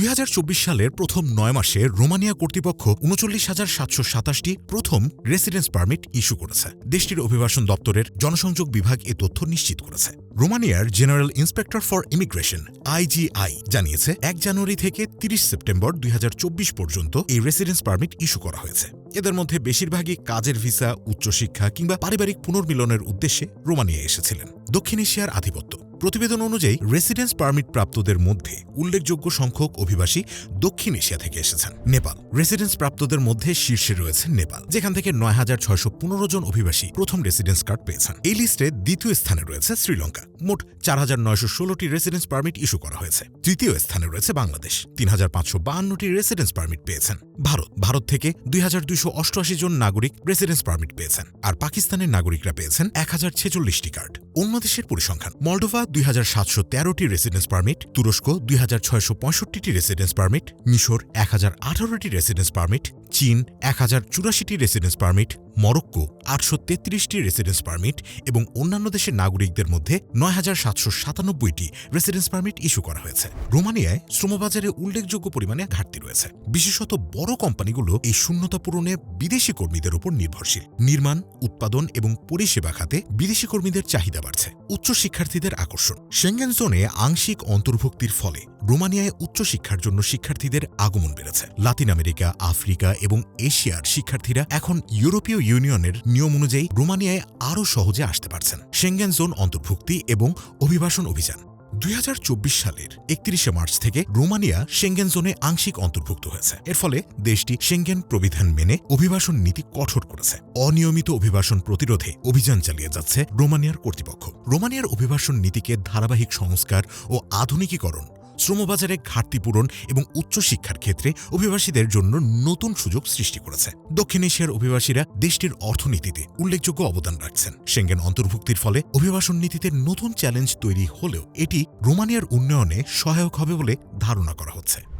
দুই হাজার চব্বিশ সালের প্রথম নয় মাসে রোমানিয়া কর্তৃপক্ষ উনচল্লিশ হাজার সাতশো সাতাশটি প্রথম রেসিডেন্স পারমিট ইস্যু করেছে। দেশটির অভিবাসন দপ্তরের জনসংযোগ বিভাগ এ তথ্য নিশ্চিত করেছে। রোমানিয়ার general inspector for immigration IGI জানিয়েছে, এক জানুয়ারি থেকে তিরিশ সেপ্টেম্বর দুই হাজার চব্বিশ পর্যন্ত এই রেসিডেন্স পারমিট ইস্যু করা হয়েছে। এদের মধ্যে বেশিরভাগই কাজের ভিসা উচ্চশিক্ষা কিংবা পারিবারিক পুনর্মিলনের উদ্দেশ্যে রোমানিয়া এসেছিলেন। দক্ষিণ এশিয়ার আধিপত্য। প্রতিবেদন অনুযায়ী রেসিডেন্স পারমিট প্রাপ্তদের মধ্যে উল্লেখযোগ্য সংখ্যক অভিবাসী দক্ষিণ এশিয়া থেকে এসেছেন। নেপাল। রেসিডেন্স প্রাপ্তদের মধ্যে শীর্ষে রয়েছে নেপাল, যেখান থেকে নয় হাজার ছয়শো পনেরো জন অভিবাসী প্রথম রেসিডেন্স কার্ড পেয়েছেন। এই লিস্টে দ্বিতীয় স্থানে রয়েছে শ্রীলঙ্কা। মোট চার হাজার নয়শো ষোলোটি রেসিডেন্স পারমিট ইস্যু করা হয়েছে। তৃতীয় স্থানে রয়েছে বাংলাদেশ। তিন হাজার পাঁচশো বাহান্নটি রেসিডেন্স পারমিট পেয়েছেন। ভারত। ভারত থেকে দুই হাজার দুইশো অষ্টআশি জন নাগরিক রেসিডেন্স পারমিট পেয়েছেন। আর পাকিস্তানের নাগরিকরা পেয়েছেন এক হাজার ছেচল্লিশটি কার্ড অন্য দেশের পরিসংখ্যান। মলডোভা দুই হাজার সাতশো তেরোটি রেসিডেন্স পারমিট তুরস্ক দুই হাজার ছয়শো পঁয়ষট্টিটি রেসিডেন্স পারমিট মিশর এক হাজার আঠারোটি রেসিডেন্স পারমিট চীন এক হাজার চুরাশিটি রেসিডেন্স পারমিট মরক্কো আটশো তেত্রিশটি রেসিডেন্স পারমিট এবং অন্যান্য দেশের নাগরিকদের মধ্যে নয় হাজার সাতশো সাতানব্বইটি রেসিডেন্স পারমিট ইস্যু করা হয়েছে। রোমানিয়ায় শ্রমবাজারে উল্লেখযোগ্য পরিমাণে ঘাটতি রয়েছে। বিশেষত বড় কোম্পানিগুলো এই শূন্যতা পূরণে বিদেশি কর্মীদের উপর নির্ভরশীল। নির্মাণ, উৎপাদন এবং পরিষেবা খাতে বিদেশি কর্মীদের চাহিদা বাড়ছে। উচ্চ শিক্ষার্থীদের আকর্ষণ সেঙ্গেন জোনে আংশিক অন্তর্ভুক্তির ফলে রোমানিয়ায় উচ্চশিক্ষার জন্য শিক্ষার্থীদের আগমন বেড়েছে। লাতিন আমেরিকা, আফ্রিকা এবং এশিয়ার শিক্ষার্থীরা এখন ইউরোপীয় ইউনিয়নের নিয়ম অনুযায়ী রোমানিয়ায় আরও সহজে আসতে পারছেন। সেঙ্গেন জোন অন্তর্ভুক্তি এবং অভিবাসন অভিযান। দুই হাজার চব্বিশ সালের একত্রিশে মার্চ থেকে রোমানিয়া সেঙ্গেন জোনে আংশিক অন্তর্ভুক্ত হয়েছে। এর ফলে দেশটি সেঙ্গেন প্রবিধান মেনে অভিবাসন নীতি কঠোর করেছে। অনিয়মিত অভিবাসন প্রতিরোধে অভিযান চালিয়ে যাচ্ছে রোমানিয়ার কর্তৃপক্ষ। রোমানিয়ার অভিবাসন নীতিকে ধারাবাহিক সংস্কার ও আধুনিকীকরণ শ্রমবাজারে ঘাটতি পূরণ এবং উচ্চশিক্ষার ক্ষেত্রে অভিবাসীদের জন্য নতুন সুযোগ সৃষ্টি করেছে। দক্ষিণ এশিয়ার অভিবাসীরা দেশটির অর্থনীতিতে উল্লেখযোগ্য অবদান রাখছেন। সেঙ্গেন অন্তর্ভুক্তির ফলে অভিবাসন নীতিতে নতুন চ্যালেঞ্জ তৈরি হলেও এটি রোমানিয়ার উন্নয়নে সহায়ক হবে বলে ধারণা করা হচ্ছে।